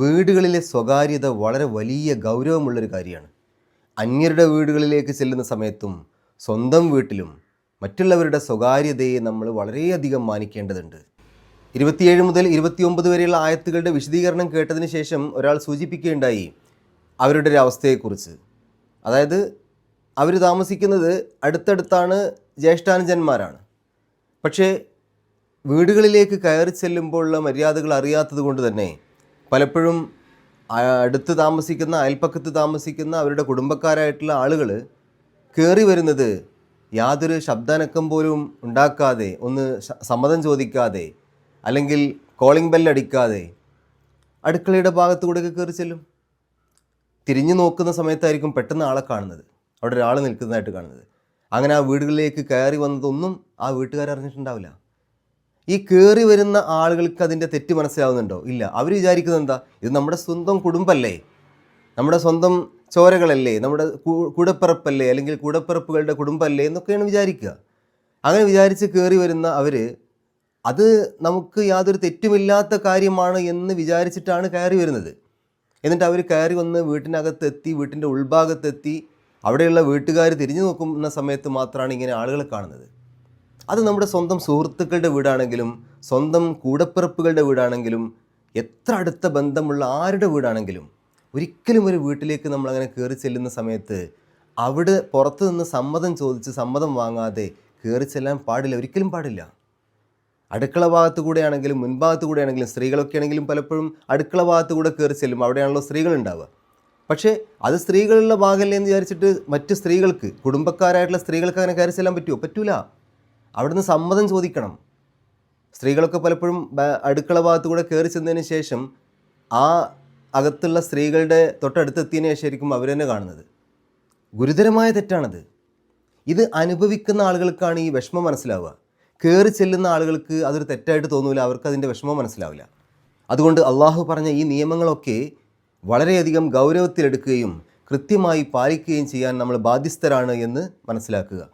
വീടുകളിലെ സ്വകാര്യത വളരെ വലിയ ഗൗരവമുള്ളൊരു കാര്യമാണ്. അന്യരുടെ വീടുകളിലേക്ക് ചെല്ലുന്ന സമയത്തും സ്വന്തം വീട്ടിലും മറ്റുള്ളവരുടെ സ്വകാര്യതയെ നമ്മൾ വളരെയധികം മാനിക്കേണ്ടതുണ്ട്. ഇരുപത്തിയേഴ് മുതൽ ഇരുപത്തിയൊമ്പത് വരെയുള്ള ആയത്തുകളുടെ വിശദീകരണം കേട്ടതിന് ശേഷം ഒരാൾ സൂചിപ്പിക്കുകയുണ്ടായി അവരുടെ ഒരു അവസ്ഥയെക്കുറിച്ച്. അതായത് അവർ താമസിക്കുന്നത് അടുത്തടുത്താണ് ജ്യേഷ്ഠാനുജന്മാരാണ്. പക്ഷേ വീടുകളിലേക്ക് കയറി ചെല്ലുമ്പോഴുള്ള മര്യാദകൾ അറിയാത്തത് കൊണ്ട് തന്നെ പലപ്പോഴും അടുത്ത് താമസിക്കുന്ന അയൽപ്പക്കത്ത് താമസിക്കുന്ന അവരുടെ കുടുംബക്കാരായിട്ടുള്ള ആളുകൾ കയറി വരുന്നത് യാതൊരു ശബ്ദനക്കം പോലും ഉണ്ടാക്കാതെ ഒന്ന് സമ്മതം ചോദിക്കാതെ അല്ലെങ്കിൽ കോളിംഗ് ബെല്ലടിക്കാതെ അടുക്കളയുടെ ഭാഗത്തുകൂടെയൊക്കെ കയറി ചെല്ലും. തിരിഞ്ഞു നോക്കുന്ന സമയത്തായിരിക്കും പെട്ടെന്ന് ആളെ കാണുന്നത്. അവിടെ ഒരാൾ നിൽക്കുന്നതായിട്ട് കാണുന്നത്. അങ്ങനെ ആ വീടുകളിലേക്ക് കയറി വന്നതൊന്നും ആ വീട്ടുകാർ അറിഞ്ഞിട്ടുണ്ടാവില്ല. ഈ കയറി വരുന്ന ആളുകൾക്ക് അതിന്റെ തെറ്റ് മനസ്സിലാവുന്നുണ്ടോ? ഇല്ല. അവർ വിചാരിക്കുന്നത് എന്താ? ഇത് നമ്മുടെ സ്വന്തം കുടുംബമല്ലേ നമ്മുടെ സ്വന്തം ചോരകളല്ലേ? നമ്മുടെ കൂടപ്പിറപ്പല്ലേ? അല്ലെങ്കിൽ കൂടപ്പിറപ്പുകളുടെ കുടുംബമല്ലേ എന്നൊക്കെയാണ് വിചാരിക്കുക. അങ്ങനെ വിചാരിച്ച് കയറി വരുന്ന അവർ അത് നമുക്ക് യാതൊരു തെറ്റുമില്ലാത്ത കാര്യമാണ് എന്ന് വിചാരിച്ചിട്ടാണ് കയറി വരുന്നത്. എന്നിട്ട് അവർ കയറി വന്ന് വീട്ടിനകത്തെത്തി വീട്ടിന്റെ ഉൾഭാഗത്തെത്തി അവിടെയുള്ള വീട്ടുകാർ തിരിഞ്ഞു നോക്കുന്ന സമയത്ത് മാത്രമാണ് ഇങ്ങനെ ആളുകളെ കാണുന്നത്. അത് നമ്മുടെ സ്വന്തം സുഹൃത്തുക്കളുടെ വീടാണെങ്കിലും സ്വന്തം കൂടപ്പിറപ്പുകളുടെ വീടാണെങ്കിലും എത്ര അടുത്ത ബന്ധമുള്ള ആരുടെ വീടാണെങ്കിലും ഒരിക്കലും ഒരു വീട്ടിലേക്ക് നമ്മളങ്ങനെ കയറി ചെല്ലുന്ന സമയത്ത് അവിടെ പുറത്തു നിന്ന് സമ്മതം ചോദിച്ച് സമ്മതം വാങ്ങാതെ കയറി ചെല്ലാൻ പാടില്ല. ഒരിക്കലും പാടില്ല. അടുക്കള ഭാഗത്ത് കൂടെ ആണെങ്കിലും മുൻഭാഗത്ത് കൂടെ ആണെങ്കിലും സ്ത്രീകളൊക്കെ ആണെങ്കിലും പലപ്പോഴും അടുക്കള ഭാഗത്ത് കൂടെ കയറി ചെല്ലും. അവിടെയാണല്ലോ സ്ത്രീകൾ ഉണ്ടാവുക പക്ഷേ അത് സ്ത്രീകളുള്ള ഭാഗമല്ലേ എന്ന് വിചാരിച്ചിട്ട് മറ്റ് സ്ത്രീകൾക്ക് കുടുംബക്കാരായിട്ടുള്ള സ്ത്രീകൾക്ക് അങ്ങനെ കയറി ചെല്ലാൻ പറ്റുമോ? പറ്റൂല. അവിടുന്ന് സമ്മതം ചോദിക്കണം. സ്ത്രീകളൊക്കെ പലപ്പോഴും അടുക്കള ഭാഗത്ത് കൂടെ കയറി ചെന്നതിന് ശേഷം ആ അകത്തുള്ള സ്ത്രീകളുടെ തൊട്ടടുത്തെത്തിയതിന് ശേഷമായിരിക്കും അവർ തന്നെ കാണുന്നത്. ഗുരുതരമായ തെറ്റാണത്. ഇത് അനുഭവിക്കുന്ന ആളുകൾക്കാണ് ഈ വിഷമം മനസ്സിലാവുക. കയറി ചെല്ലുന്ന ആളുകൾക്ക് അതൊരു തെറ്റായിട്ട് തോന്നൂല അവർക്ക് അതിന്റെ വിഷമം മനസ്സിലാവില്ല. അതുകൊണ്ട് അള്ളാഹു പറഞ്ഞ ഈ നിയമങ്ങളൊക്കെ വളരെയധികം ഗൗരവത്തിലെടുക്കുകയും കൃത്യമായി പാലിക്കുകയും ചെയ്യാൻ നമ്മൾ ബാധ്യസ്ഥരാണ് എന്ന് മനസ്സിലാക്കുക.